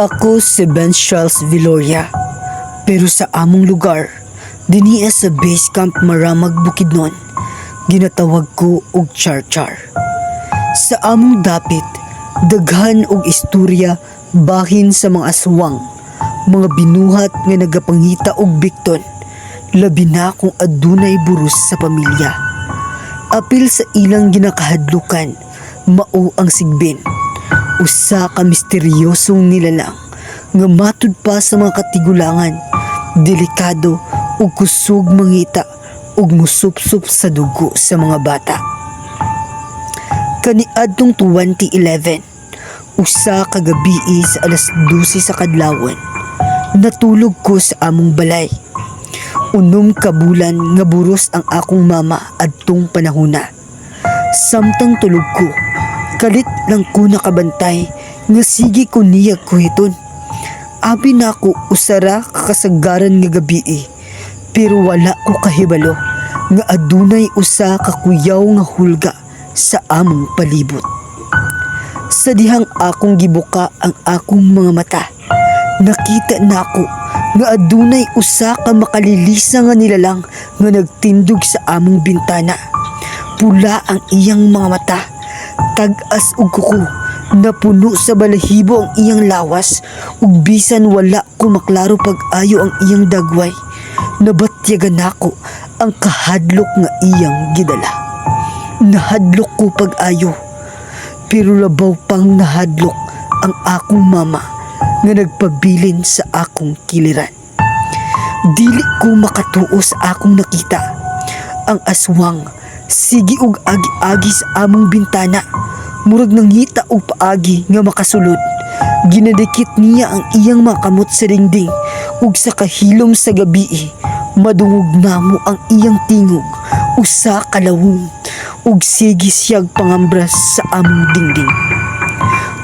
Ako si Ben Charles Viloria. Pero sa among lugar, diniya sa base camp Maramag Bukidnon, ginatawag ko og Char Char. Sa among dapit, daghan og istorya bahin sa mga aswang, mga binuhat nga nagapangita og bikton, labi na kung adunay burus sa pamilya. Apil sa ilang ginakahadlukan, mao ang sigbin usa ka misteryosong nilalang nga matud pa sa mga katigulangan, delikado ug kusog mangita ug musupsup sa dugo sa mga bata. Kaniadtong 2011, usa ka gabi sa alas 12 sa kadlawon, natulog ko sa among balay. Unom ka bulan nga buros ang akong mama adtong panahona. Samtang tulog ko, kalit lang ko nakabantay nga sige ko niya kuhiton. Abi na ako usara kakasagaran nga gabi eh, pero wala ko kahibalo nga adunay usa ka kuyaw nga hulga sa among palibot. Sa dihang akong gibuka ang akong mga mata, nakita na ako nga adunay usa ka makalilisa nga nilalang nga nagtindog sa among bintana. Pula ang iyang mga mata tag-as ug kuko napuno sa balahibo ang iyang lawas ug bisan wala ko maklaro pag-ayo ang iyang dagway. Nabatyagan nako ang kahadlok nga iyang gidala. Nahadlok ko pag-ayo pero labaw pang nahadlok ang akong mama nga nagpabilin sa akong kiliran dili ko makatuo sa akong nakita. Ang aswang sige ug agi-agi sa among bintana. Murag nangita og paagi nga makasulod. Ginadikit niya ang iyang mga kamot sa dingding ug sa kahilom sa gabi madungog namo ang iyang tingog usa kalawong ug sige siyag pangambras sa among dingding.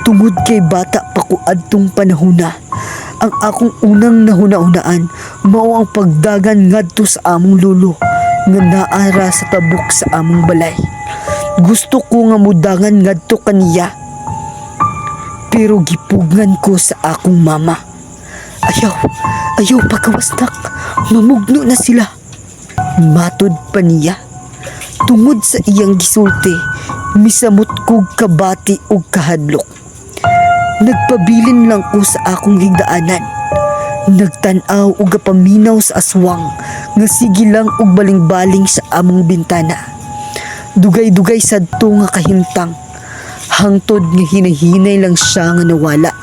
Tungod kay bata pa ko adtong panahona ang akong unang nahuna-hunaan mao ang pagdagan ngadto sa among lulo nga naara sa tabok sa among balay. Gusto ko nga mudangan ngadto kaniya. Pero gipugngan ko sa akong mama. Ayaw ayaw pagkawasnak mamugno na sila. Matod pa niya. Tungod sa iyang gisulti misamot kog kabati ug kahadlok. Nagpabilin lang ko sa akong higdaanan. Nagtanaw ug gapaminaw sa aswang nga sige lang ug baling-baling sa among bintana. Dugay-dugay sadto nga kahimtang. Hangtod nga hinahinay lang siya nga nawala.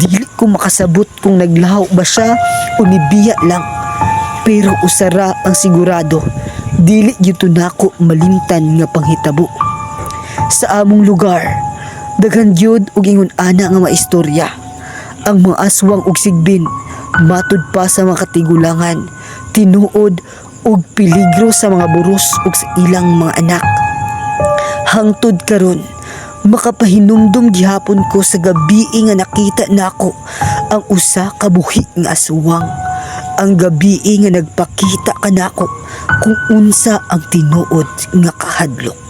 Dili ko makasabot kung naglahaw ba siya o nibiya lang. Pero usara ang sigurado, dili gyud nako malimtan nga panghitabo. Sa among lugar, daghan gyud ug ingon ana nga maistorya ang mga aswang ug sigbin matud pa sa mga katigulangan tinuod ug peligro sa mga buros ug sa ilang mga anak. Hangtod karon makapahinumdum gihapon ko sa gabi nga nakita nako ang usa ka buhi nga aswang. Ang gabi nga nagpakita kanako kung unsa ang tinuod nga kahadlok